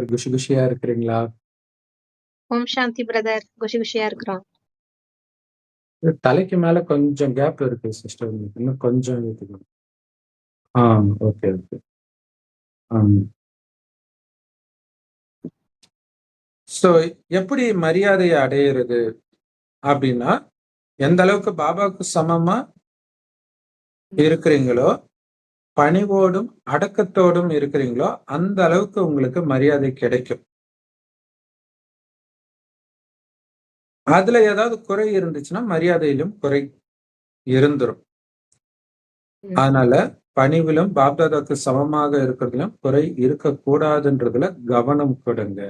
குஷி குஷியா இருக்கிறீங்களா? ஓம் சாந்தி பிரதர். குஷி குஷியா இருக்கிறோம். தலைக்கு மேல கொஞ்சம் கேப் இருக்கு சிஸ்டர். இன்னும் கொஞ்சம் ஏத்திக்கணும். ஆ ஓகே, ஓகே. ஆம். ஸோ எப்படி மரியாதைய அடையிறது? அப்டின்னா, எந்த அளவுக்கு பாபாவுக்கு சமமா இருக்கிறீங்களோ, பணிவோடும், அடக்கத்தோடும் இருக்கிறீங்களோ, அந்த அளவுக்கு உங்களுக்கு மரியாதை கிடைக்கும். அதுல ஏதாவது குறை இருந்துச்சுன்னா, மரியாதையிலும் குறை இருந்துரும். அதனால பணிவிலும் பாப்தாதாக்கு சமமாக இருக்கிறதிலும் குறை இருக்கக்கூடாதுன்றதுல கவனம் கொடுங்க.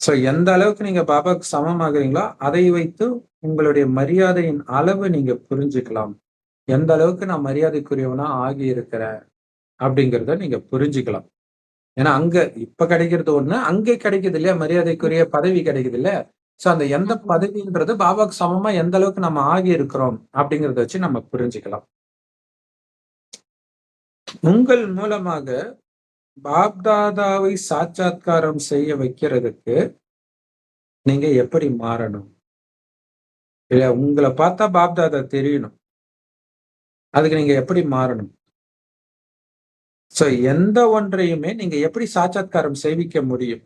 ஸோ எந்த அளவுக்கு நீங்க பாபாவுக்கு சமமாகுறீங்களோ, அதை வைத்து உங்களுடைய மரியாதையின் அளவு நீங்க புரிஞ்சுக்கலாம். எந்த அளவுக்கு நான் மரியாதைக்குரியவனா ஆகி இருக்கிறேன், அப்படிங்கிறத நீங்க புரிஞ்சுக்கலாம். ஏன்னா அங்க இப்ப கிடைக்கிறது ஒண்ணு, அங்கே கிடைக்குது இல்லையா? மரியாதைக்குரிய பதவி கிடைக்குது இல்ல? ஸோ அந்த எந்த. பதவின்றது பாபாவுக்கு சமமா எந்த அளவுக்கு நம்ம ஆகி இருக்கிறோம், அப்படிங்கிறத வச்சு நம்ம புரிஞ்சுக்கலாம். உங்கள் மூலமாக பாப்தாதாவை சாட்சாத்காரம் செய்ய வைக்கிறதுக்கு நீங்க எப்படி மாறணும்? இல்ல உங்கள பார்த்தா பாப்தாதா தெரியணும். அதுக்கு நீங்க எப்படி மாறணும்? ஸோ எந்த ஒன்றையுமே நீங்க எப்படி சாட்சாத்காரம் செய்விக்க முடியும்?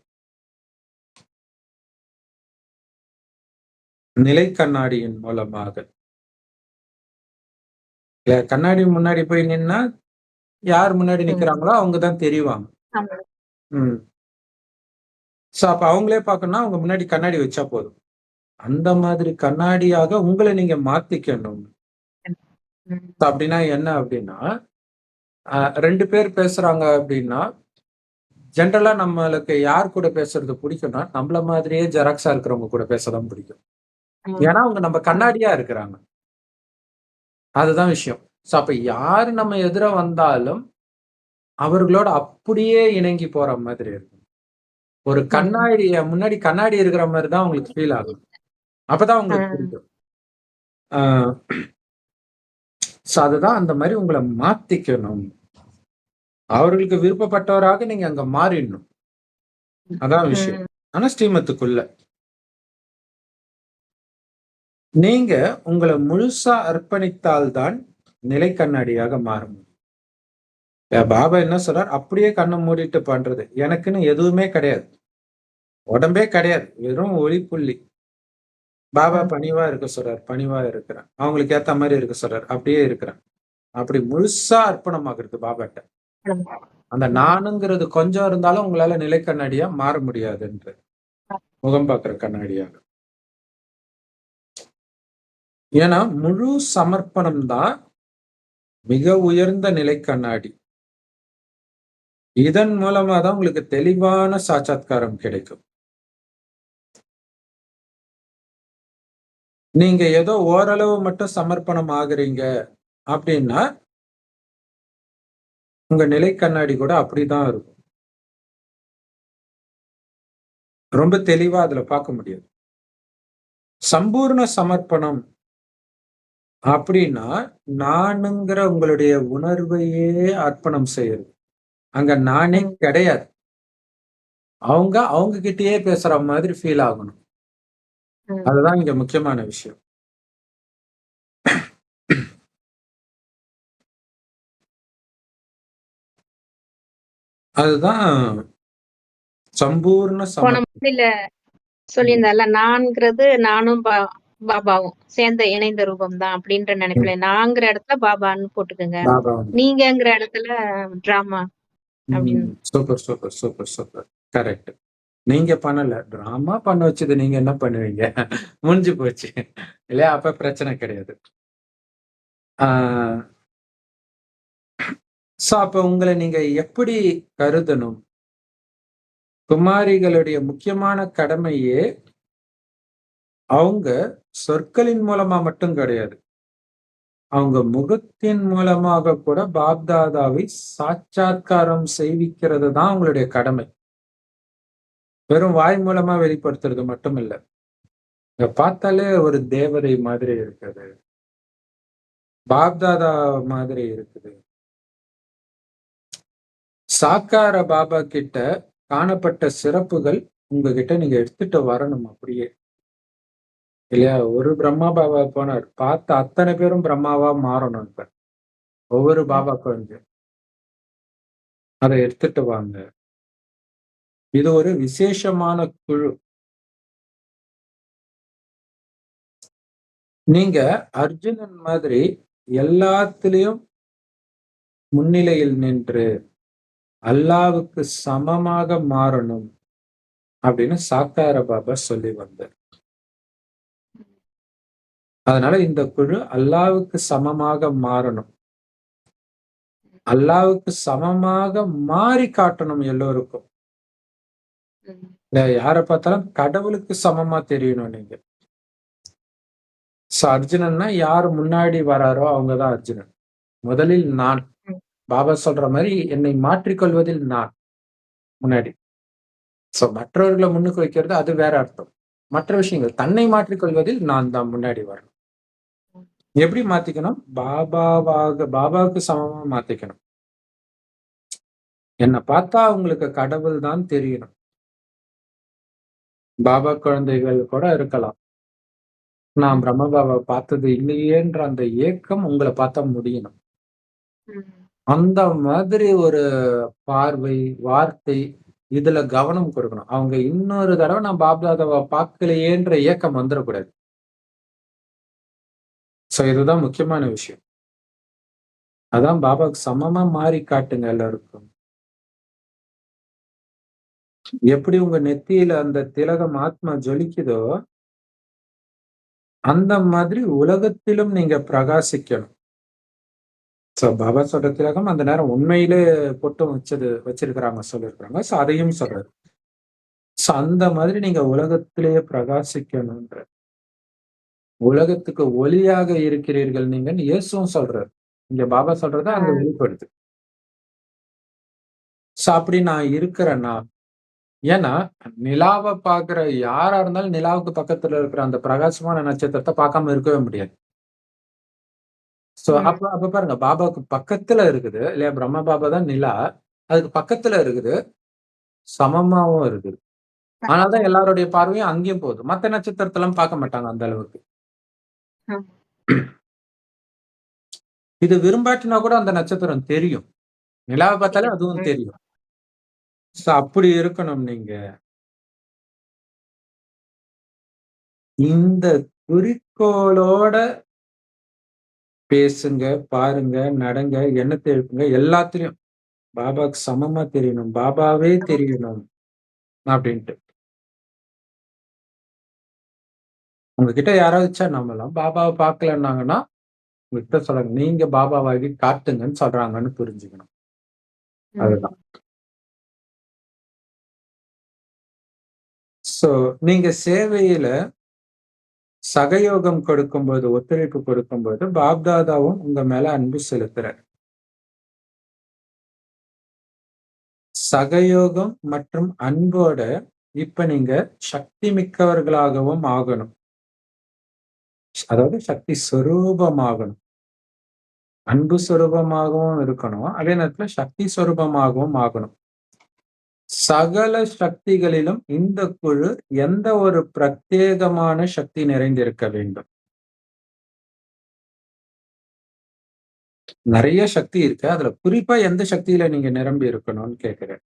நிலை கண்ணாடியின் மூலமாக. கண்ணாடி முன்னாடி போய் நின்னா, யார் முன்னாடி. நிக்கிறாங்களோ அவங்க தான் தெரிவாங்க. ஆமா. ம். ஸோ அப்ப அவங்களே பார்க்கணும்னா, அவங்க முன்னாடி கண்ணாடி வச்சா போதும். அந்த மாதிரி கண்ணாடியாக உங்கள நீங்க மாத்திக்கணும். அப்படின்னா என்ன அப்படின்னா, 2 பேர் பேசுறாங்க அப்படின்னா, ஜெனரலா நம்மளுக்கு யார் கூட பேசுறது பிடிக்கும்னா, நம்மள மாதிரியே ஜெராக்ஸா இருக்கிறவங்க கூட பேச தான் பிடிக்கும். ஏன்னா அவங்க நம்ம. கண்ணாடியா இருக்கிறாங்க. அதுதான் விஷயம். ஸோ அப்ப யாரு நம்ம எதிர வந்தாலும், அவர்களோட அப்படியே இணங்கி போற மாதிரி இருக்கும். ஒரு. கண்ணாடி முன்னாடி கண்ணாடி இருக்கிற மாரி தான் உங்களுக்கு ஃபீல் ஆகும். அப்பதான். உங்களுக்கு பிடிக்கும். ஆ. ஸோ அதுதான் அந்த மாதிரி உங்களை மாத்திக்கணும். அவர்களுக்கு விருப்பப்பட்டவராக நீங்க அங்க மாறிடணும். அதான் விஷயம். ஆனா ஸ்ரீமத்துக்குள்ள. நீங்க உங்களை முழுசா அர்ப்பணித்தால் தான் நிலை கண்ணாடியாக மாறும் பாபா என்ன சொல்றார், அப்படியே கண்ணை மூடிட்டு பண்றது. எனக்குன்னு எதுவுமே கிடையாது. உடம்பே கிடையாது. வெறும் ஒளி புள்ளி பாபா. பணிவா இருக்க சொல்றார். பணிவா இருக்கிறேன். அவங்களுக்கு ஏத்த மாரி இருக்க சொல்றார். அப்படியே இருக்கிறேன். அப்படி முழுசா அர்ப்பணமாகுறது பாபாட்ட. அந்த. நானுங்கிறது கொஞ்சம் இருந்தாலும் உங்களால நிலை கண்ணாடியா மாற முடியாதுன்ற. முகம் பார்க்கிற கண்ணாடியாக. ஏன்னா, முழு சமர்ப்பணம் தான் மிக உயர்ந்த நிலை கண்ணாடி. இதன் மூலமா தான் உங்களுக்கு தெளிவான சாட்சாத்காரம் கிடைக்கும். நீங்க ஏதோ ஓரளவு மட்டும் சமர்ப்பணம் ஆகுறீங்க அப்படின்னா உங்க நிலை கண்ணாடி கூட அப்படிதான் இருக்கும். ரொம்ப தெளிவா அதுல பார்க்க முடியாது. சம்பூர்ண சமர்ப்பணம் அப்படின்னா, நானுங்கிற உங்களுடைய உணர்வையே அர்ப்பணம் செய்யறது. அங்க நானே கிடையாது. அவங்க, அவங்க கிட்டயே பேசுற மாதிரி ஃபீல் ஆகணும். ம். அதுதான் இங்க முக்கியமான விஷயம். அதுதான் சம்பூர்ண போன சமர்ப்பணம். மாதிரில ம். நான்ங்கிறது நானும் பா பாபாவும் சேர்ந்த இணைந்த ரூபம் தான் அப்படின்ற ம். நினைப்புல, நான்கிற இடத்துல பாபான்னு போட்டுக்கங்க. நீங்கங்கிற இடத்துல டிராமா அப்படின்னு. ம். Super, super, super, super. Correct. நீங்க பண்ணல. டிராமா பண்ண வச்சது நீங்க என்ன பண்ணுவீங்க? முடிஞ்சு போச்சு. இல்லையா? அப்ப பிரச்சனை கிடையாது. ஆ. ஸோ அப்ப உங்களை நீங்க எப்படி கருதணும்? குமாரிகளுடைய முக்கியமான கடமையே அவங்க சொற்களின் மூலமா மட்டும் கிடையாது. அவங்க முகத்தின் மூலமாக கூட பாப்தாதாவை சாட்சாத்காரம் செய்விக்கிறது தான் அவங்களுடைய கடமை. வெறும் வாய் மூலமா வெளிப்படுத்துறது மட்டும் இல்ல. இங்க பார்த்தாலே ஒரு தேவதை மாதிரி இருக்குது. பாப்தாதா மாதிரி இருக்குது. சாக்கார பாபா கிட்ட காணப்பட்ட சிறப்புகள் உங்ககிட்ட நீங்க எடுத்துட்டு வரணும் அப்படியே இல்லையா ஒரு பிரம்மா பாபா போனார் பார்த்த அத்தனை பேரும் பிரம்மாவா மாறணும் இப்ப ஒவ்வொரு பாபா குழந்தை அதை எடுத்துட்டு வாங்க இது ஒரு விசேஷமான குழு. நீங்க அர்ஜுனன் மாதிரி எல்லாத்துலயும் முன்னிலையில் நின்று அல்லாவுக்கு சமமாக மாறணும் அப்படின்னு சாக்கார பாபா சொல்லி வந்தார். அதனால இந்த குழு அல்லாவுக்கு சமமாக மாறணும். அல்லாவுக்கு சமமாக மாறி காட்டணும் எல்லோருக்கும். இல்ல யாரை பார்த்தாலும் கடவுளுக்கு சமமா தெரியணும் நீங்க. சோ அர்ஜுனன்னா யார் முன்னாடி வராரோ அவங்கதான் அர்ஜுனன். முதலில் நான். பாபா சொல்ற மாதிரி என்னை மாற்றிக்கொள்வதில் நான். முன்னாடி. சோ மற்றவர்களை முன்னுக்கு வைக்கிறது அது வேற அர்த்தம். மற்ற விஷயங்கள் தன்னை மாற்றிக்கொள்வதில் நான் தான் முன்னாடி வரணும். எப்படி மாத்திக்கணும்? பாபாவாக பாபாவுக்கு சமமா மாத்திக்கணும். என்னை பார்த்தா உங்களுக்கு கடவுள் தான் தெரியணும். பாபா குழந்தைகள் கூட இருக்கலாம். நான் பிரம்ம பாபா பார்த்தது இல்லையேன்ற அந்த ஏக்கம் உங்களை பார்த்தா முடியணும். அந்த மாதிரி ஒரு பார்வை வார்த்தை இதுல கவனம் கொடுக்கணும். அவங்க இன்னொரு தடவை நான் பாப்தாதாவை பார்க்கலையேன்ற ஏக்கம் வந்துடக்கூடாது. சோ இதுதான் முக்கியமான விஷயம். அதான் பாபாவுக்கு சமமா மாறி காட்டுங்க எல்லாருக்கும். எப்படி உங்க நெத்தியில அந்த திலகம் ஆத்மா ஜொலிக்குதோ அந்த மாதிரி உலகத்திலும் நீங்க பிரகாசிக்கணும். சோ பாபா சொல்ற திலகம் அந்த நேரம் உண்மையிலே பொட்டும் வச்சது வச்சிருக்கிறாங்க சொல்லியிருக்கிறாங்க சோ அதையும் சொல்றாரு சோ அந்த மாதிரி நீங்க உலகத்திலேயே பிரகாசிக்கணும்ன்ற உலகத்துக்கு ஒளியாக இருக்கிறீர்கள் நீங்கன்னு இயேசுவும் சொல்றாரு. இங்க பாபா சொல்றத அங்க வெளிப்படுது. சோ அப்படி நான் இருக்கிறேன்னா ஏன்னா நிலாவை பாக்குற யாரா இருந்தாலும் நிலாவுக்கு பக்கத்துல இருக்கிற அந்த பிரகாசமான நட்சத்திரத்தை பார்க்காம இருக்கவே முடியாது. சோ ம். அப்ப அப்ப பாருங்க பாபாவுக்கு பக்கத்துல இருக்குது. இல்லையா பிரம்ம பாபா தான் நிலா. அதுக்கு பக்கத்துல இருக்குது. சமமாவும் இருக்குது. ஆனால்தான் எல்லாருடைய பார்வையும் அங்கேயும் போகுது. மத்த நட்சத்திரத்தெல்லாம் பார்க்க மாட்டாங்க அந்த அளவுக்கு. ஆமா. இது விரும்பாட்டினா கூட அந்த நட்சத்திரம் தெரியும். நிலாவை பார்த்தாலே அதுவும் ம். தெரியும். சோ அப்படி இருக்கணும் நீங்க. இந்த குறிக்கோளோட பேசுங்க பாருங்க நடங்க எண்ணத்தை எழுப்புங்க எல்லாத்துலயும். பாபாக்கு சமமா தெரியணும். பாபாவே தெரியணும் அப்படின்ட்டு. உங்ககிட்ட யாராவது நம்மலாம் பாபாவை பார்க்கலன்னாங்கன்னா உங்ககிட்ட சொல்றாங்க நீங்க பாபாவாகி காட்டுங்கன்னு சொல்றாங்கன்னு புரிஞ்சுக்கணும். அதுதான். சோ நீங்க சேவையில சகயோகம் கொடுக்கும்போது ஒத்துழைப்பு கொடுக்கும்போது பாப்தாதாவும் உங்க மேல அன்பு செலுத்துறார். சகயோகம் மற்றும் அன்போட இப்ப நீங்க சக்தி மிக்கவர்களாகவும் ஆகணும். அதாவது சக்தி சுரூபமாகணும். அன்பு சுரூபமாகவும் இருக்கணும். அதே நேரத்துல சக்தி சுரூபமாகவும் ஆகணும். சகல சக்திகளிலும் இந்த குழு எந்த ஒரு பிரத்யேகமான சக்தி நிறைந்திருக்க வேண்டும்? நிறைய சக்தி இருக்கு. அதுல குறிப்பா எந்த சக்தியில நீங்க நிரம்பி இருக்கணும்னு கேக்குறேன்.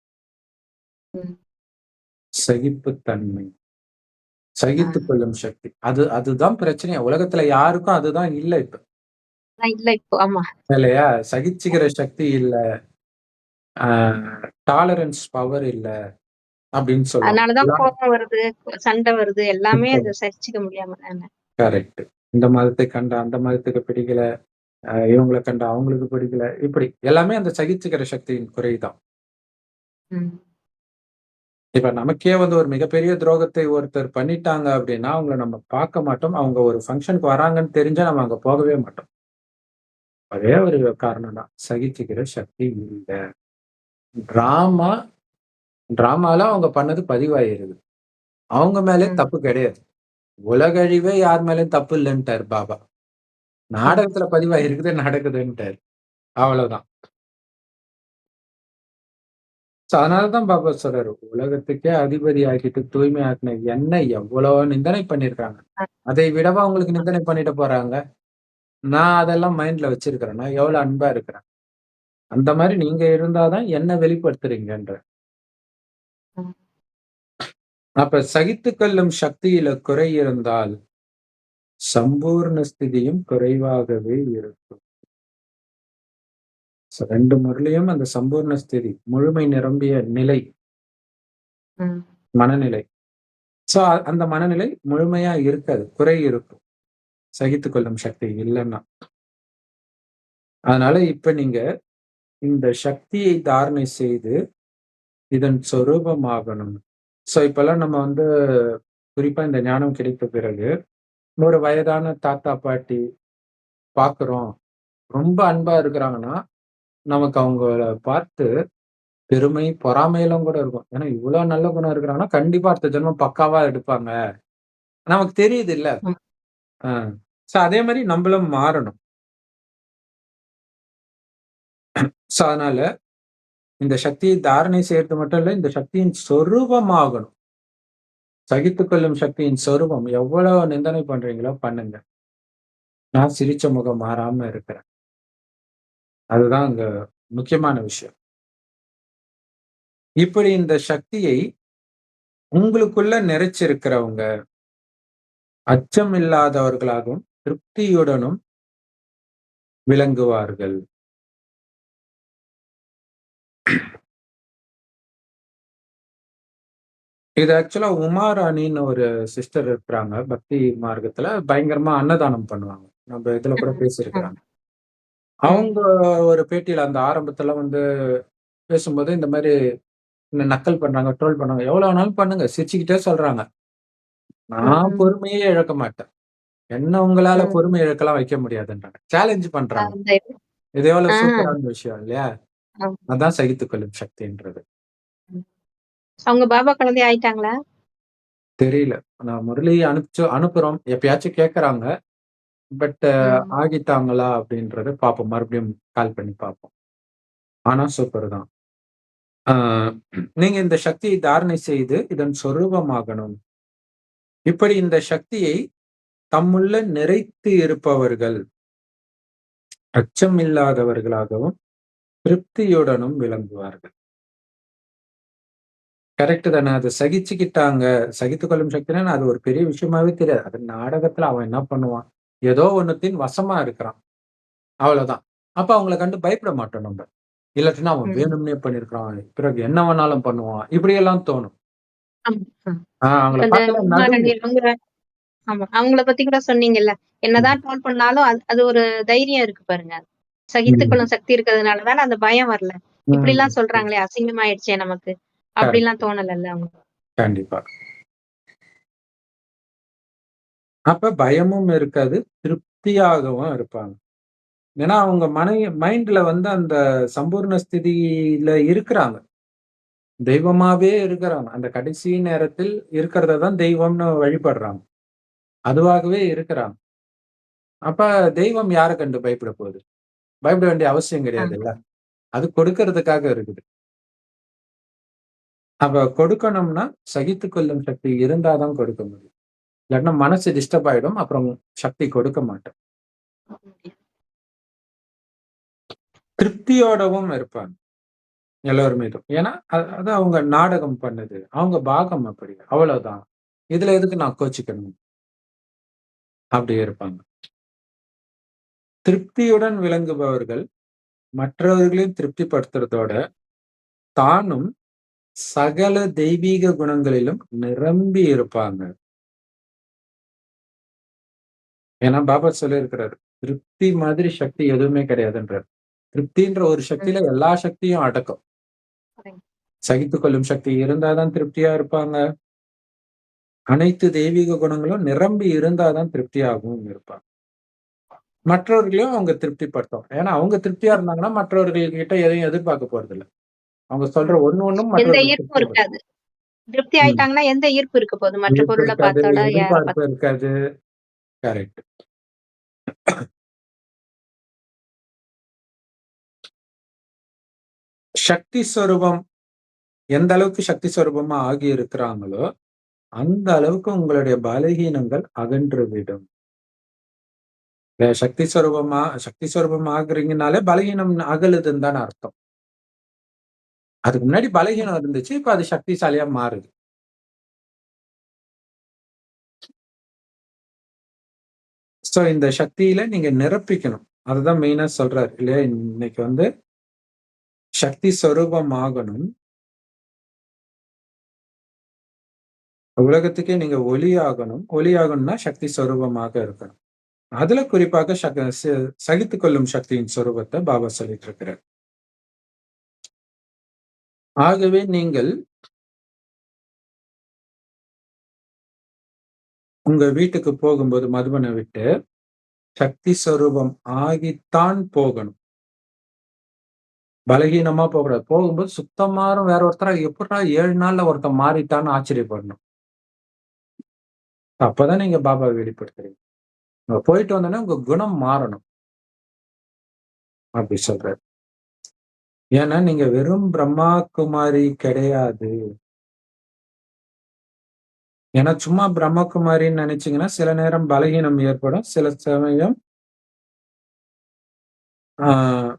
சகிப்புத்தன்மை. சகித்து கொள்ளும் சக்தி. அது அதுதான் பிரச்சனை உலகத்துல யாருக்கும் அதுதான் இல்ல இப்ப. இல்லையா? சகிச்சுக்கிற சக்தி இல்ல. டாலரன்ஸ் பவர் இல்ல அப்படின்னு சொல்லுவாங்க அதனாலதான் கோபம் வருது சண்டை வருது எல்லாமே அதை சகிச்சுக்க முடியாம தானே. கரெக்ட் இந்த மதத்தை கண்ட அந்த மதத்துக்கு பிடிக்கல இவங்களை கண்ட அவங்களுக்கு பிடிக்கல இப்படி. எல்லாமே அந்த சகிச்சுக்கிற சக்தியின் குறைதான். இப்ப நமக்கே வந்து ஒரு மிகப்பெரிய துரோகத்தை ஒருத்தர் பண்ணிட்டாங்க அப்படின்னா அவங்கள நம்ம பார்க்க மாட்டோம். அவங்க ஒரு ஃபங்க்ஷனுக்கு வராங்கன்னு தெரிஞ்சா நம்ம அங்க போகவே மாட்டோம். அதே ஒரு காரணம் தான் சகிச்சுக்கிற சக்தி இல்லை. டிராமா டிராமால அவங்க பண்ணது பதிவாயிருது. அவங்க மேலே. தப்பு கிடையாது. உலகழிவே யார் மேலேயும் தப்பு இல்லைன்ட்டார் பாபா. நாடகத்துல பதிவாயிருக்குது நடக்குதுன்ட்டார். அவ்வளவுதான். ஸோ அதனாலதான் பாபா சொல்றாரு உலகத்துக்கே அதிபதி ஆக்கிட்டு தூய்மை ஆக்கின என்ன எவ்வளவு நிந்தனை பண்ணிருக்காங்க. அதை விடவா உங்களுக்கு நிந்தனை பண்ணிட்டு போறாங்க? நான் அதெல்லாம் மைண்ட்ல வச்சிருக்கிறேன். நான் எவ்வளவு அன்பா இருக்கிறேன்? அந்த மாதிரி நீங்க இருந்தாதான் என்ன வெளிப்படுத்துறீங்கன்ற ம். அப்ப சகித்து கொள்ளும் சக்தியில குறை இருந்தால் சம்பூர்ண ஸ்திதியும் குறைவாகவே இருக்கும் ரெண்டு முறையிலும் அந்த சம்பூர்ண ஸ்திதி முழுமை நிரம்பிய நிலை ம். மனநிலை சோ அந்த மனநிலை முழுமையா இருக்காது குறை இருக்கும் சகித்து கொள்ளும் சக்தி இல்லைன்னா அதனால இப்ப நீங்க இந்த சக்தியை தாரணை செய்து இதன் சொரூபமாகணும். சோ இப்பெல்லாம் நம்ம வந்து குறிப்பா இந்த ஞானம் கிடைத்த பிறகு ஒரு வயதான தாத்தா பாட்டி பாக்குறோம். ரொம்ப அன்பா இருக்கிறாங்கன்னா நமக்கு அவங்கள பார்த்து பெருமை பொறாமையெல்லாம் கூட இருக்கும். ஏன்னா இவ்வளவு நல்ல குணம் இருக்கிறாங்கன்னா கண்டிப்பா அடுத்த ஜென்மம் பக்காவா எடுப்பாங்க. நமக்கு தெரியுது இல்ல. சோ அதே மாதிரி நம்மளும் மாறணும். ஸோ அதனால இந்த சக்தியை தாரணை செய்யறது மட்டும் இல்ல இந்த சக்தியின் சொரூபமாகணும். சகித்துக்கொள்ளும் சக்தியின் சொரூபம் எவ்வளவு நிந்தனை பண்றீங்களோ பண்ணுங்க. நான் சிரிச்ச முகம் மாறாம இருக்கிறேன். அதுதான் அங்க முக்கியமான விஷயம். இப்படி இந்த சக்தியை உங்களுக்குள்ள நிறைச்சிருக்கிறவங்க அச்சம் இல்லாதவர்களாகவும் திருப்தியுடனும் விளங்குவார்கள். இது ஆக்சுவலா உமாராணின்னு ஒரு சிஸ்டர் இருக்கிறாங்க பக்தி மார்க்கத்துல பயங்கரமா அன்னதானம் பண்ணுவாங்க நம்ம இதுல கூட. பேசியிருக்கிறாங்க அவங்க ஒரு பேட்டியில அந்த ஆரம்பத்துல வந்து பேசும்போது இந்த மாதிரி நக்கல் பண்றாங்க ட்ரோல் பண்றாங்க எவ்வளவு வேணாலும் பண்ணுங்க சிரிச்சுக்கிட்டே சொல்றாங்க நான். பொறுமையே இழக்க மாட்டேன் என்ன உங்களால. பொறுமை இழக்கலாம் வைக்க முடியாதுன்றாங்க சேலஞ்ச் பண்றாங்க இது. எவ்வளவு. சூப்பரான விஷயம் இல்லையா ஆமா. அதான் சகித்துக் கொள்ளும் சக்தின்றது. அவங்க பாபா குழந்தை ஆயிட்டாங்களா? தெரியல. நான் முரளி அனுப்பிச்சு அனுப்புறோம். எப்பயாச்சும் கேக்குறாங்க. பட் ம். ஆகிட்டாங்களா அப்படின்றத பார்ப்போம் மறுபடியும் கால் பண்ணி பார்ப்போம் ஆனா சூப்பர் தான் ஆஹ் நீங்க இந்த சக்தியை தாரணை செய்து இதன் சொரூபமாகணும். இப்படி இந்த சக்தியை தம்முள்ள நிறைத்து இருப்பவர்கள் அச்சம் இல்லாதவர்களாகவும் திருப்தியுடனும் விளங்குவார்கள். கரெக்ட் தானே? அதை சகிச்சுக்கிட்டாங்க. சகித்துக் கொள்ளும் சக்தினா அது ஒரு பெரிய விஷயமாவே தெரியாது. அது நாடகத்துல அவன் என்ன பண்ணுவான்? ஏதோ ஒண்ணுத்தின் வசமா இருக்கிறான். அவ்வளவுதான். அப்ப அவங்கள கண்டு பயப்பட மாட்டோம் நம்ம. இல்லாட்டினா அவன். வேணும்னே பண்ணிருக்கான் பிறகு என்ன வேணாலும் பண்ணுவான்? இப்படி எல்லாம் தோணும் அவங்கள பத்தி கூட சொன்னீங்கல்ல. என்னதான் ட்ரோல் பண்ணாலும் அது ஒரு தைரியம் இருக்கு பாருங்க. சகித்துக் கொள்ளும் சக்தி இருக்கிறதுனாலதானே அந்த பயம் வரல. இப்படி எல்லாம் சொல்றாங்களே அசிங்கமாயிடுச்சே நமக்கு. அப்படி எல்லாம் தோணலல்ல அவங்க. கண்டிப்பா. அப்ப பயமும் இருக்காது திருப்தியாகவும் இருப்பாங்க. ஏன்னா அவங்க மனை மைண்ட்ல வந்து அந்த சம்பூர்ண ஸ்திதியில இருக்கிறாங்க. தெய்வமாவே இருக்கிறாங்க. அந்த கடைசி நேரத்தில் இருக்கிறத தான் தெய்வம்னு வழிபடுறாங்க. அதுவாகவே இருக்கிறாங்க. அப்ப தெய்வம் யாரை கண்டு பயப்பட போகுது? பயப்பட வேண்டிய அவசியம் கிடையாது இல்ல அது கொடுக்கறதுக்காக இருக்குது. அப்ப கொடுக்கணும்னா சகித்து கொள்ளும் சக்தி இருந்தாதான் கொடுக்க முடியும். இல்லாட்டினா மனசு டிஸ்டர்ப் ஆயிடும் அப்புறம் சக்தி கொடுக்க மாட்டோம். திருப்தியோடவும் இருப்பாங்க. எல்லோரும் மீதும். ஏன்னா அது அது அவங்க நாடகம் பண்ணுது. அவங்க பாகம் அப்படி. அவ்வளவுதான். இதுல எதுக்கு நான் கோச்சிக்கணும்? அப்படி இருப்பாங்க. திருப்தியுடன் விளங்குபவர்கள் மற்றவர்களையும் திருப்திப்படுத்துறதோட தானும் சகல தெய்வீக குணங்களிலும் நிரம்பி இருப்பாங்க. ஏன்னா பாபா சொல்லியிருக்கிறாரு திருப்தி மாதிரி சக்தி எதுவுமே கிடையாதுன்றார். திருப்தின்ற ஒரு சக்தியில எல்லா சக்தியும் அடக்கும். சகித்துக் கொள்ளும் சக்தி இருந்தாதான் திருப்தியா இருப்பாங்க. அனைத்து தெய்வீக குணங்களும் நிரம்பி இருந்தாதான் திருப்தியாகவும் இருப்பாங்க. மற்றவர்களையும் அவங்க திருப்திப்படுத்தும். ஏன்னா அவங்க திருப்தியா இருந்தாங்கன்னா மற்றவர்கள் கிட்ட எதையும் எதிர்பார்க்க போறது இல்ல அவங்க சொல்ற ஒண்ணு ஒண்ணும் எந்த ஈர்ப்பும். இருக்காது. திருப்தி ஆயிட்டாங்கன்னா எந்த ஈர்ப்பு இருக்க போகுது? மற்ற பொருளை இருக்காது, பார்த்தாலோ யார எதிர்பார்ப்பு இருக்காது. கரெக்ட் சக்தி ஸ்வரூபம் எந்த அளவுக்கு சக்தி ஸ்வரூபமா ஆகி இருக்கிறாங்களோ அந்த அளவுக்கு உங்களுடைய பலகீனங்கள் அகன்று விடும். சக்தி ஸ்வரூபமா சக்தி ஸ்வரூபம் ஆகுறீங்கனாலே பலகீனம் அகலுதுன்னு தானே அர்த்தம். அதுக்கு முன்னாடி பலகீனம் இருந்துச்சு இப்ப அது சக்திசாலியா மாறுது. ஸோ இந்த சக்தியில நீங்க நிரப்பிக்கணும். அதுதான் மெயினா சொல்றாரு இல்லையா? இன்னைக்கு வந்து சக்தி ஸ்வரூபம் ஆகணும் உலகத்துக்கே நீங்க ஒலி ஆகணும் ஒலி ஆகணும்னா சக்தி ஸ்வரூபமாக இருக்கணும். அதுல குறிப்பாக சக- கொள்ளும் சக்தியின் சொரூபத்தை பாபா சொல்லிட்டு இருக்கிறார் ஆகவே நீங்கள் உங்க வீட்டுக்கு போகும்போது மதுபனை விட்டு சக்தி ஸ்வரூபம் ஆகித்தான் போகணும். பலகீனமா போகக்கூடாது. போகும்போது சுத்தமாறும் வேற ஒருத்தரா எப்படா ஏழு நாள்ல ஒருத்தன் மாறிட்டான்னு ஆச்சரியப்படணும். அப்பதான் நீங்க பாபா வெளிப்படுத்துறீங்க. அங்க போயிட்டு வந்தோடனே உங்க குணம் மாறணும். அப்படி சொல்றாரு. ஏன்னா நீங்க வெறும் பிரம்மா குமாரி கிடையாது. ஏன்னா சும்மா பிரம்மகுமாரின்னு நினைச்சீங்கன்னா சில நேரம் பலகீனம் ஏற்படும். சில சமயம் ஆஹ்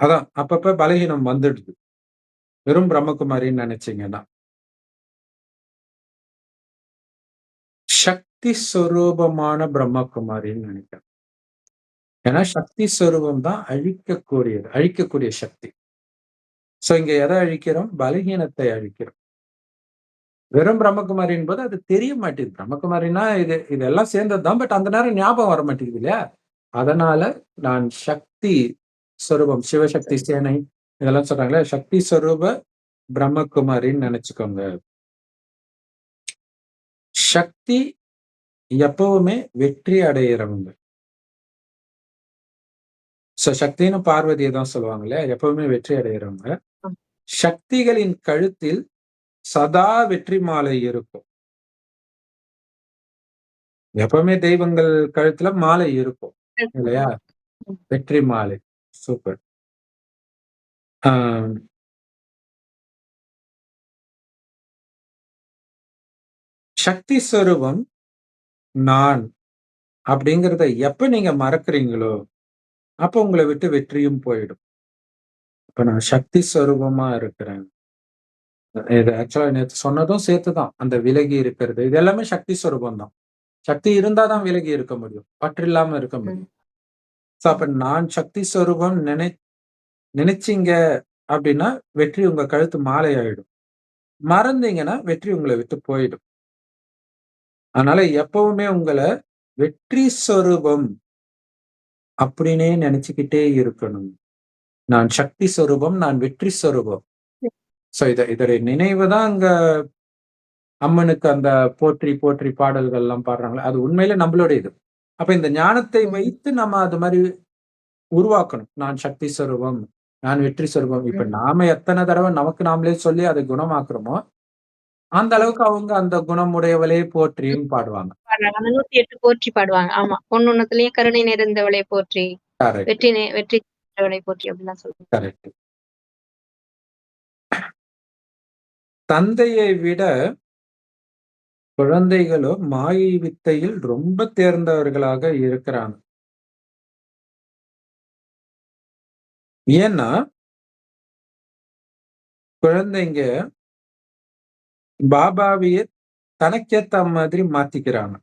அதான் அப்பப்ப பலகீனம் வந்துடுது. வெறும் பிரம்மகுமாரின்னு நினைச்சீங்கன்னா. சக்தி ஸ்வரூபமான பிரம்மகுமாரின்னு நினைக்கிறேன். ஏன்னா சக்தி ஸ்வரூபம் தான் அழிக்கக்கூடியது அழிக்கக்கூடிய சக்தி. சோ இங்க எதை அழிக்கிறோம்? பலகீனத்தை அழிக்கிறோம். வெறும் பிரம்மகுமாரின் போது அது தெரிய மாட்டேங்குது. பிரம்மகுமாரினா இது இதெல்லாம் சேர்ந்ததுதான் பட் அந்த நேரம் ஞாபகம் வர மாட்டேங்குது இல்லையா? அதனால நான் சக்தி ஸ்வரூபம் சிவசக்தி சேனை இதெல்லாம் சொல்றாங்களே சக்தி ஸ்வரூப பிரம்மகுமாரின்னு நினைச்சுக்கோங்க. சக்தி எப்பவுமே வெற்றி அடையிறவங்க. சோ சக்தின்னு பார்வதியை தான் சொல்லுவாங்களே எப்பவுமே வெற்றி அடையிறவங்க. சக்திகளின் கழுத்தில் சதா வெற்றி மாலை இருக்கும். எப்பவுமே தெய்வங்கள் கழுத்துல மாலை இருக்கும் இல்லையா? ம். வெற்றி மாலை. சூப்பர். ஆஹ் சக்தி ஸ்வரூபம் நான் அப்படிங்கிறத எப்ப நீங்க மறக்கிறீங்களோ அப்ப உங்களை விட்டு வெற்றியும் போயிடும். இப்ப நான் சக்தி ஸ்வரூபமா இருக்கிறேன். இது ஆக்சுவலா நேற்று சொன்னதும் சேர்த்துதான். அந்த விலகி இருக்கிறது இது எல்லாமே சக்தி ஸ்வரூபம் தான் சக்தி இருந்தாதான் விலகி இருக்க முடியும். பற்றில்லாம இருக்க முடியும். சோ அப்ப நான் சக்தி ஸ்வரூபம் நினை நினைச்சீங்க அப்படின்னா வெற்றி உங்க கழுத்து மாலை ஆயிடும் மறந்தீங்கன்னா வெற்றி உங்களை விட்டு போயிடும். அதனால எப்பவுமே உங்களை வெற்றி ஸ்வரூபம் அப்படின்னே நினைச்சுக்கிட்டே இருக்கணும். நான் சக்தி ஸ்வரூபம் நான் வெற்றி ஸ்வரூபம் சோ இத இதோடைய நினைவு தான் அங்க அம்மனுக்கு அந்த போற்றி போற்றி பாடல்கள் எல்லாம் பாடுறாங்களே அது உண்மையில நம்மளுடைய இது. அப்ப இந்த ஞானத்தை. வைத்து நம்ம அது மாதிரி உருவாக்கணும். நான் சக்தி ஸ்வரூபம் நான் வெற்றி ஸ்வரூபம் இப்ப. நாம எத்தனை தடவை நமக்கு நாமளே சொல்லி அதை குணமாக்குறோமோ அந்த அளவுக்கு அவங்க அந்த குணமுடையவளே போற்றின்னு பாடுவாங்க. பாடுறாங்க. அந்த நூத்தி எட்டு போற்றி பாடுவாங்க. ஆமா. ஒன்னொன்னுலயும் கருணை நிறைந்தவளை போற்றி வெற்றி வெற்றி நிறைந்தவளை போற்றி அப்படிலாம் சொல்லுவாங்க. தந்தையை விட குழந்தைகளோ மாயை வித்தையில் ரொம்ப தேர்ந்தவர்களாக இருக்கிறாங்க. ஏன்னா குழந்தைங்க பாபாவையே தனக்கேத்த மாதிரி மாத்திக்கிறாங்க.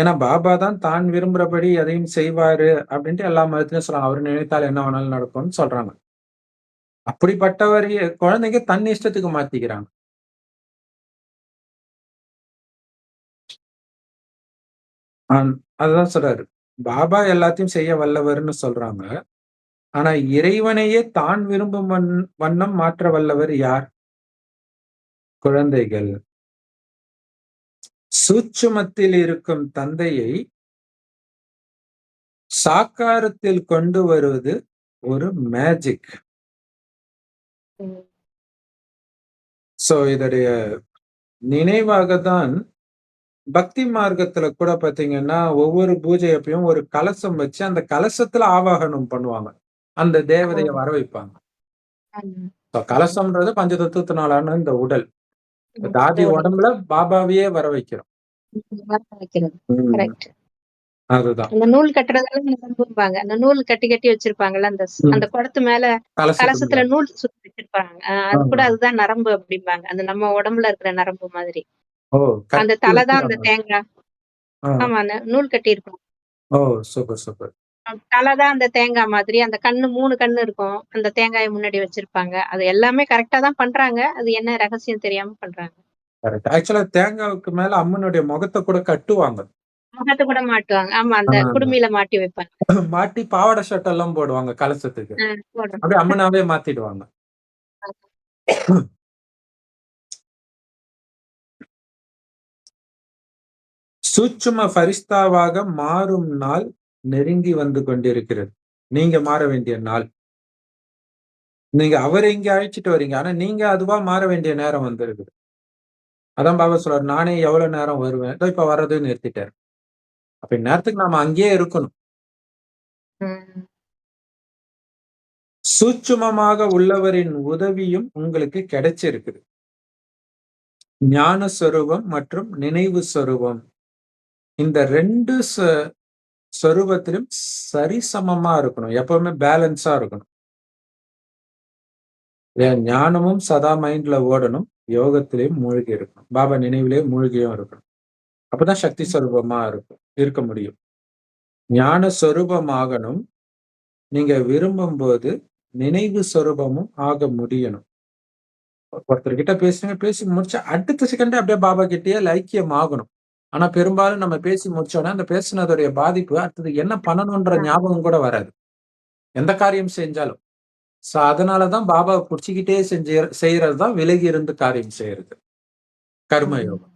ஏன்னா பாபா தான் தான் விரும்புறபடி எதையும் செய்வாரு அப்படின்ட்டு எல்லா மதத்திலும் சொல்றாங்க. அவர் நினைத்தால் என்ன வேணாலும் நடக்கும்னு சொல்றாங்க. அப்படிப்பட்டவரையே குழந்தைங்க தன் இஷ்டத்துக்கு மாத்திக்கிறாங்க. அதுதான் சொல்றாரு. பாபா எல்லாத்தையும் செய்ய வல்லவர்னு சொல்றாங்க. ஆனா இறைவனையே தான் விரும்பும் வண் வண்ணம் மாற்ற வல்லவர் யார்? குழந்தைகள். சூட்சுமத்தில் இருக்கும் தந்தையை சாக்காரத்தில் கொண்டு வருவது ஒரு மேஜிக் சோ இதோடைய நினைவாக தான் பக்தி மார்க்கத்துல கூட பாத்தீங்கன்னா ஒவ்வொரு பூஜை அப்பயும் ஒரு கலசம் வச்சு அந்த கலசத்துல ஆவாகனம் பண்ணுவாங்க. அந்த தேவதையை வர வைப்பாங்க கலசம்ன்றது பஞ்சதத்துவத்தினாலான இந்த உடல். தாதி. உடம்புல பாபாவையே வர வைக்கிறோம். அதுதான். அந்த நூல் கட்டுறதெல்லாம் நரம்பும்பாங்க. அந்த நூல் கட்டி கட்டி வச்சிருப்பாங்கல்ல, அந்த. அந்த குடத்து மேல கலசத்துல. நூல் சுத்தி வச்சிருப்பாங்க. அது கூட. அதுதான் நரம்பு அப்படிம்பாங்க. அந்த நம்ம உடம்புல இருக்கிற நரம்பு மாதிரி. அந்த கட்டி தல தான் அந்த. தேங்காய். ஆமா. நூல். ஓ! Super, super. அ தல தான் அந்த தேங்காய் மாதிரி. அந்த கண்ணு 3 கண்ணு இருக்கும். அந்த தேங்காய முன்னாடி வச்சிருப்பாங்க. அது எல்லாமே கரெக்ட்டா தான் பண்றாங்க. அது என்ன ரகசியம் தெரியாம பண்றாங்க. கரெக்ட். ஆக்சுவலா தேங்காவுக்கு மேல அம்மனுடைய முகத்த கூட கட்டுவாங்க. முகத்த கூட மாட்டுவாங்க. ஆமா. அந்த. குடுமியில மாட்டி வைப்பாங்க. மாட்டி பாவாடை ஷர்ட் எல்லாம் போடுவாங்க கலசத்துக்கு. அப்படியே அம்மனாவே மாத்திடுவாங்க. சூட்சும ஃபரிஸ்தாவாக மாறும் நாள் நெருங்கி வந்து கொண்டிருக்கிறது. நீங்க மாற வேண்டிய நாள். நீங்க அவர இங்க அழைச்சிட்டு வரீங்க. ஆனா நீங்க அதுவா மாற வேண்டிய நேரம் வந்திருக்குது. அதான் பாபா சொல்றாரு, நானே எவ்வளவு நேரம் வருவேன். இதோ இப்ப வர்றத நிறுத்திட்டாரு. அப்ப இந்நேரத்துக்கு நாம அங்கேயே இருக்கணும். சூட்சுமமாக உள்ளவரின் உதவியும் உங்களுக்கு கிடைச்சிருக்குது. ஞான சொரூபம் மற்றும் நினைவு சொரூபம். இந்த 2 சொ சொரூபத்திலும் சரிசமமா இருக்கணும். எப்பவுமே பேலன்ஸா இருக்கணும். ஏன் ஞானமும் சதா மைண்ட்ல ஓடணும். யோகத்திலேயும் மூழ்கி இருக்கணும். பாபா நினைவிலே மூழ்கியும் இருக்கணும். அப்பதான் சக்தி சொரூபமா இருக்கும் இருக்க முடியும். ஞான சொரூபமாகணும். நீங்க விரும்பும்போது நினைவு சொரூபமும் ஆக முடியணும். ஒருத்தர்கிட்ட பேசுங்க, பேசி முடிச்சா அடுத்த செகண்டே அப்படியே பாபா கிட்டயே லைக்கியம் ஆகணும். ஆனா பெரும்பாலும் நம்ம பேசி முடிச்சோனே, அந்த பேசினதுடைய பாதிப்பு அடுத்தது என்ன பண்ணணுன்ற. ஞாபகம் கூட வராது. எந்த காரியம் செஞ்சாலும். சோ அதனால தான் பாபாவ புடிச்சுக்கிட்டே செஞ்சு செய்யறது தான் விலகி இருந்து காரியம் செய்யறது. கர்ம ம். யோகம்.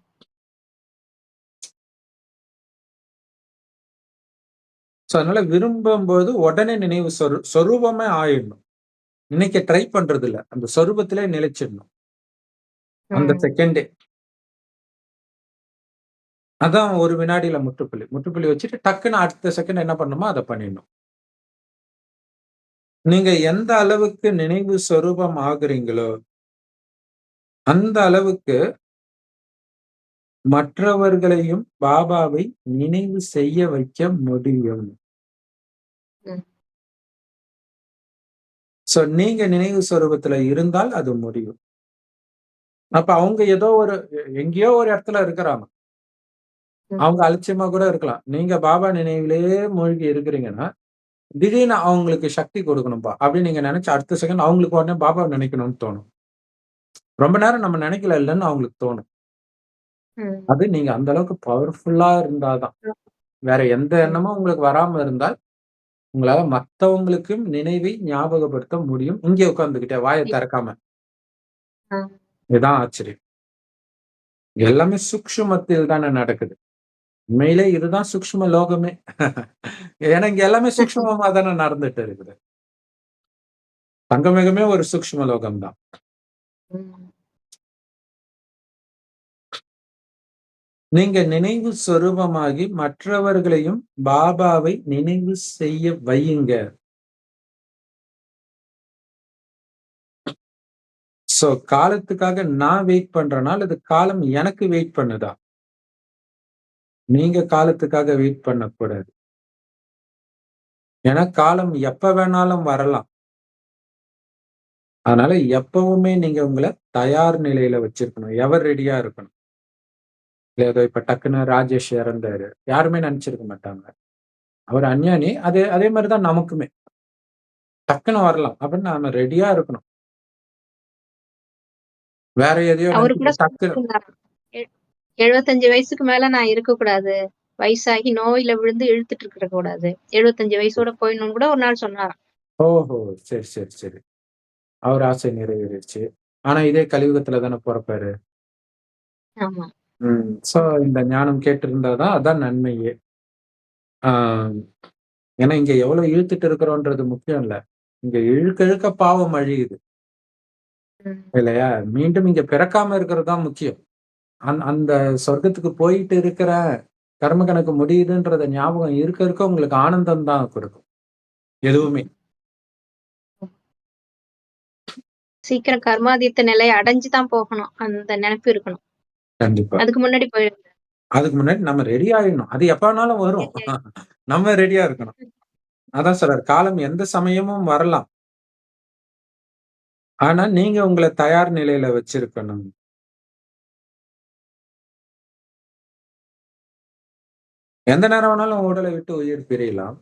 சோ அதனால விரும்பும்போது உடனே நினைவு சொரு சொரூபமே ஆயிடணும். நினைக்க ட்ரை பண்றது இல்ல. அந்த சொரூபத்திலே நிலைச்சிடணும். அந்த. செகண்டே. அதான் ஒரு வினாடியில முற்றுப்புள்ளி. முற்றுப்புள்ளி வச்சுட்டு டக்குன்னு அடுத்த செகண்ட் என்ன பண்ணணுமோ அத பண்ணிடணும். நீங்க எந்த அளவுக்கு நினைவு சொரூபம் ஆகுறீங்களோ அந்த அளவுக்கு மற்றவர்களையும் பாபாவை நினைவு செய்ய வைக்க முடியும். சோ நீங்க நினைவு சொரூபத்துல இருந்தால் அது முடியும். அப்ப அவங்க ஏதோ ஒரு எங்கேயோ ஒரு இடத்துல இருக்கிறாங்க. அவங்க அலட்சியமா கூட இருக்கலாம். நீங்க பாபா நினைவிலேயே மூழ்கி இருக்கிறீங்கன்னா, திடீர்னு அவங்களுக்கு சக்தி கொடுக்கணும்பா அப்படின்னு நீங்க நினைச்ச அடுத்த செகண்ட் அவங்களுக்கு உடனே பாபாவ நினைக்கணும்னு தோணும். ரொம்ப நேரம் நம்ம நினைக்கல இல்லன்னு அவங்களுக்கு தோணும். அது நீங்க அந்த அளவுக்கு பவர்ஃபுல்லா இருந்தா தான். ம். வேற எந்த. எண்ணமும் உங்களுக்கு வராம இருந்தால், உங்களால மத்தவங்களுக்கும் நினைவை ஞாபகப்படுத்த முடியும். இங்கே உட்கார்ந்துகிட்டே வாய திறக்காம. இதுதான் ஆச்சரியம். எல்லாமே சூக்ஷ்மத்தில் தானே நடக்குது. உண்மையிலே இதுதான் சூக்ஷ்ம லோகமே. ஏன்னா இங்க எல்லாமே சூக்ஷ்மமா தானே நடந்துட்டு இருக்குது. தங்கமேகமே ஒரு சூக்ஷ்ம லோகம் தான். நீங்க நினைவு சொரூபமாகி மற்றவர்களையும் பாபாவை நினைவு செய்ய வையுங்க. சோ காலத்துக்காக நான் வெயிட் பண்றேனா அது காலம் எனக்கு வெயிட் பண்ணுதா? நீங்க காலத்துக்காக வெயிட் பண்ணக்கூடாது. ஏன்னா காலம் எப்ப வேணாலும் வரலாம். அதனால எப்பவுமே நீங்க உங்கள தயார் நிலையில வச்சிருக்கணும். எவர் ரெடியா இருக்கணும். ஏதோ இப்ப டக்குன்னு ராஜேஷ் இறந்தாரு. யாருமே நினைச்சிருக்க மாட்டாங்க. அவர் அஞ்ஞானி. அதே அதே மாரி தான் நமக்குமே. டக்குன்னு வரலாம். அப்படின்னு நாம ரெடியா இருக்கணும். வேற எதையோ டக்குன்னு சொல்லிருந்தாராம். எ 75 வயசுக்கு மேல நான் இருக்கக்கூடாது. வயசாகி நோயில விழுந்து இழுத்துட்டு இருக்க கூடாது. 75 வயசோட போயிடணும்னு கூட ஒரு நாள் சொன்னாராம். ஓஹோ! சரி, சரி, சரி. அவர் ஆசை நிறைவேறிருச்சு. ஆனா இதே கலியுகத்துல தானே பொறப்பாரு. ஆமா. ம். சோ இந்த ஞானம் கேட்டிருந்தா தான் அதான் நன்மையே. ஆ ஏன்னா இங்க எவ்வளவு இழுத்துட்டு இருக்கிறோம்ன்றது முக்கியம் இல்ல. இங்க இழுக்க இழுக்க பாவம் அழியுது. இல்லையா? மீண்டும் இங்க பிறக்காம இருக்கிறது தான் முக்கியம். அந் அந்த சொர்க்கத்துக்கு போயிட்டு இருக்கிறேன். கர்ம கணக்கு முடியுதுன்றத ஞாபகம் இருக்க இருக்க உங்களுக்கு ஆனந்தம் தான் கொடுக்கும். எதுவுமே. சீக்கிரம் கர்மாதீத்த நிலைய அடைஞ்சு தான் போகணும். அந்த நெனப்பு இருக்கணும். கண்டிப்பா. அதுக்கு முன்னாடி போயிடக்கூடாது. அதுக்கு முன்னாடி நம்ம ரெடி ஆயிடணும். அது எப்ப வேணாலும் வரும். நம்ம ரெடியா இருக்கணும். அதான் சொல்றாரு. காலம் எந்த சமயமும் வரலாம். ஆனா, நீங்க உங்கள தயார் நிலையில வச்சிருக்கணும். எந்த நேரம் வேணாலும் உடலை விட்டு உயிர் பிரியலாம்.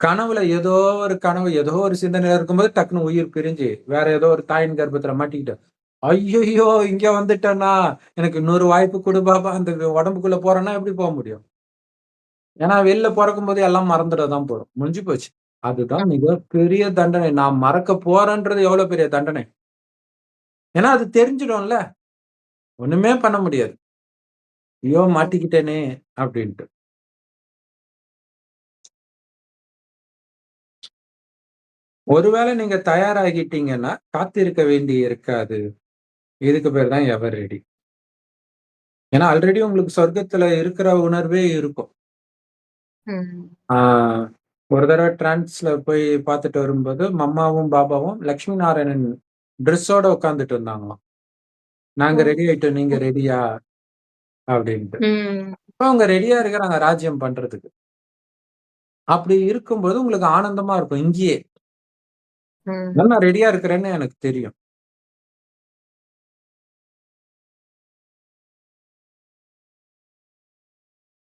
கனவுல ஏதோ ஒரு கனவு, ஏதோ ஒரு சிந்தனையில இருக்கும்போது டக்குன்னு உயிர் பிரிஞ்சு, வேற ஏதோ ஒரு தாயின் கர்ப்பத்துல மாட்டிக்கிட்டு, ஐயோ இங்க வந்துட்டேன்னா எனக்கு இன்னொரு வாய்ப்பு கொடுப்பாப்பா பாபா." அந்த உடம்புக்குள்ள போறேன்னா எப்படி போக முடியும்? ஏன்னா வெளில பொறக்கும்போது எல்லாம் மறந்துடதான் போறோம். முடிஞ்சு போச்சு. அதுதான் மிகப்பெரிய தண்டனை. நான் மறக்க போறேன்றது எவ்வளவு பெரிய தண்டனை. ஏன்னா அது தெரிஞ்சிடும்ல. ஒண்ணுமே பண்ண முடியாது. ஐயோ! மாட்டிக்கிட்டேனே! அப்படின்ட்டு. ஒருவேளை நீங்க தயாராகிட்டீங்கன்னா, காத்திருக்க வேண்டி இருக்காது. இதுக்கு பேர் தான் எவர் ரெடி. ஏன்னா ஆல்ரெடி உங்களுக்கு சொர்க்கத்துல இருக்கிற உணர்வே இருக்கும். ம். ஆ ஒரு தடவ டிரான்ஸ்ல போய் பார்த்துட்டு வரும்போது, மம்மாவும், பாபாவும் லட்சுமி நாராயணன் ட்ரெஸ்ஸோட உட்கார்ந்துட்டு இருந்தாங்களாம். "நாங்க! ரெடி ஆயிட்டோம். நீங்க ரெடியா?" அப்படின்ட்டு. இப்ப அவங்க ரெடியா இருக்கிறாங்க ராஜ்யம் பண்றதுக்கு. அப்படி இருக்கும்போது உங்களுக்கு ஆனந்தமா இருக்கும் இங்கேயே. நான் ரெடியா இருக்கிறேன்னு எனக்கு தெரியும்.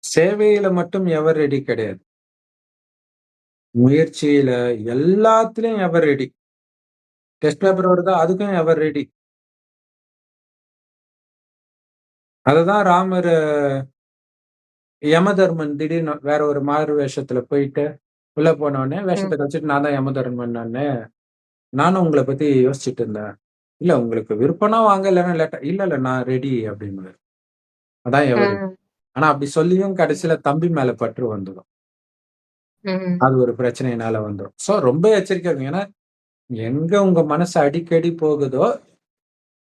சேவையில மட்டும் எவர் ரெடி கிடையாது. முயற்சியில எல்லாத்துலயும் எவர் ரெடி. டெஸ்ட் பேப்பர் வருதா? அதுக்கும் எவர் ரெடி. அததான் ராமர் யமதர்மன் திடீர்னு வேற ஒரு மாறு வேஷத்துல போயிட்டு, உள்ள போனோனே ம். வேஷத்த கழச்சிட்டு நான் தான் யமதர்மன்னன்னு, நானும் உங்கள பத்தி யோசிச்சுட்டு இருந்தேன். இல்ல உங்களுக்கு விருப்பம்னா வாங்க, இல்லன்னா லேட்டா இல்ல, இல்ல நான் ரெடி அப்படின்னுவாரு. அதான் எவரு. ஆனா அப்படி சொல்லியும் கடைசியில தம்பி மேல பற்று வந்துரும். ம். அது ஒரு பிரச்சனையினால வந்துரும். சோ ரொம்ப எச்சரிக்கையா இருங்க. ஏன்னா, எங்க உங்க மனசு அடிக்கடி போகுதோ,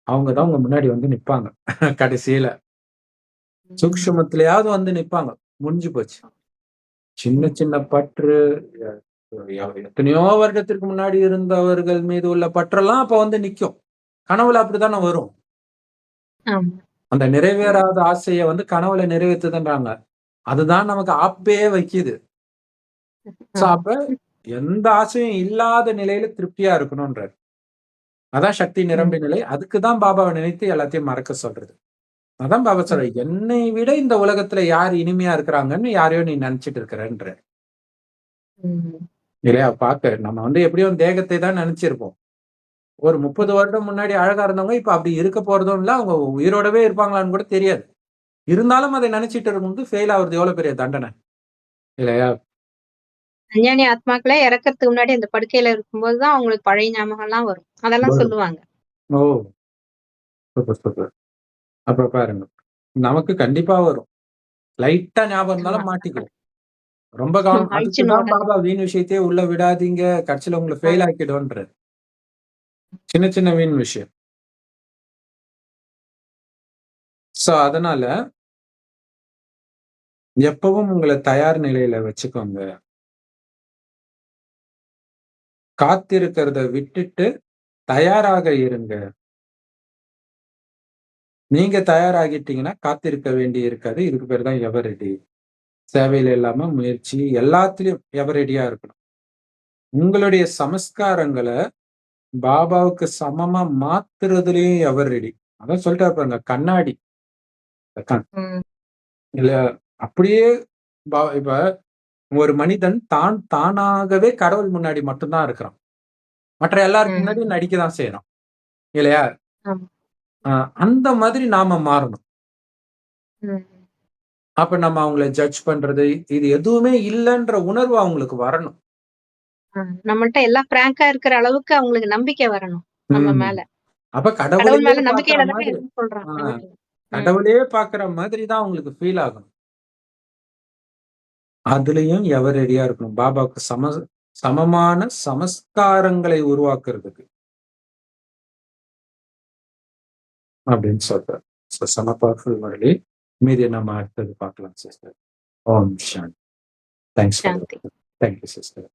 அவங்க தான் உங்க முன்னாடி வந்து நிப்பாங்க. கடைசியில. சூக்ஷ்மத்திலயாவது வந்து நிப்பாங்க. முடிஞ்சு போச்சு. சின்ன. சின்ன பற்று எத்தனையோ வருடத்திற்கு முன்னாடி இருந்தவர்கள் மீது உள்ள பற்றெல்லாம் அப்ப வந்து நிக்கும். கனவுல அப்படித்தானே வரும். அந்த நிறைவேறாத ஆசைய வந்து கனவுல நிறைவேத்துதுன்றாங்க. அதுதான் நமக்கு ஆப்பே வைக்குது. அப்ப எந்த ஆசையும் இல்லாத நிலையில திருப்தியா இருக்கணும்ன்றாரு. அதான் சக்தி ம். நிரம்பிய நிலை. அதுக்கு தான் பாபாவ நினைத்து எல்லாத்தையும் மறக்க சொல்றது. அதான் பாபா ம். சொல்றாரு. என்னை விட இந்த உலகத்துல யார் இனிமையா இருக்கிறாங்கன்னு யாரையோ நீ நினைச்சுட்டு இருக்கிறன்றாரு. ம். இல்லையா? பார்க்க நம்ம வந்து எப்படியும் தேகத்தை தான் நினைச்சிருப்போம். ஒரு 30 ம். வருடம் முன்னாடி அழகா இருந்தவங்க, இப்ப அப்படி இருக்க போறதும் இல்ல. அவங்க உயிரோடவே இருப்பாங்களான்னு கூட தெரியாது. இருந்தாலும் அதை நினைச்சிட்டு இருக்கும்போது ஃபெயில் ஆவுறது எவ்வளவு பெரிய தண்டனை. இல்லையா? அஞ்ஞானி ஆத்மாக்களே இறக்கறதுக்கு முன்னாடி அந்த படுக்கையில இருக்கும்போது தான் அவங்களுக்கு பழைய ஞாபகம்லாம் வரும். அதெல்லாம். சொல்லுவாங்க. ஓ! Super, super. அப்ப பாருங்க. நமக்கு கண்டிப்பா வரும். லைட்டா ஞாபகம். இருந்தாலும் மாட்டிக்குவோம். ரொம்ப கவனம். பாபா வீண் விஷயத்தையே உள்ள விடாதீங்க. கடைசியில உங்கள. ஃபெயில் ஆக்கிடும்ன்றாரு. சின்ன சின்ன வீண் விஷயம். சோ அதனால எப்பவும் உங்கள தயார் நிலையில வச்சுக்கோங்க. காத்திருக்கிறத விட்டுட்டு தயாராக இருங்க. நீங்க தயாராகிட்டீங்கன்னா, காத்திருக்க வேண்டி இருக்காது. இதுக்கு பேரு தான் எவர் ரெடி. சேவையில இல்லாம முயற்சி எல்லாத்துலயும் எவர் ரெடியா இருக்கணும். உங்களுடைய சமஸ்காரங்கள பாபாவுக்கு சமமா மாத்துறதுலயும் எவர் ரெடி. அதான் சொல்லிட்டாரு பாருங்க. கண்ணாடி. இல்ல அப்படியே பா இப்ப ஒரு மனிதன் தான் தானாகவே கடவுள் முன்னாடி மட்டும் தான் இருக்கிறான். மற்ற எல்லாருக்கு. முன்னாடியும் நடிக்க தான் செய்றான். இல்லையா? அந்த மாதிரி நாம மாறணும். அப்ப நம்ம அவங்கள ஜட்ஜ் பண்றது, இது எதுவுமே இல்லன்ற உணர்வு அவங்களுக்கு வரணும். நம்மள்ட்ட எல்லாம் பிராங்கா இருக்கிற அளவுக்கு அவங்களுக்கு நம்பிக்கை வரணும். நம்ம. மேல. அப்ப கடவுள் மேல எதுவும் சொல்றாங்க. கடவுளே பார்க்கிற மாதிரி தான் அவங்களுக்கு ஃபீல் ஆகணும். அதுலயும் எவர் ரெடியா இருக்கணும். பாபாவுக்கு சம சமமான சமஸ்காரங்களை உருவாக்குறதுக்கு. அப்படின்னு சொல்றாரு. ஸோ செம பவர்ஃபுல் முரளி. மீதிய நம்ம அடுத்தது பார்க்கலாம் sister. Om Shanti. Thanks for Shanti. Thank you sister.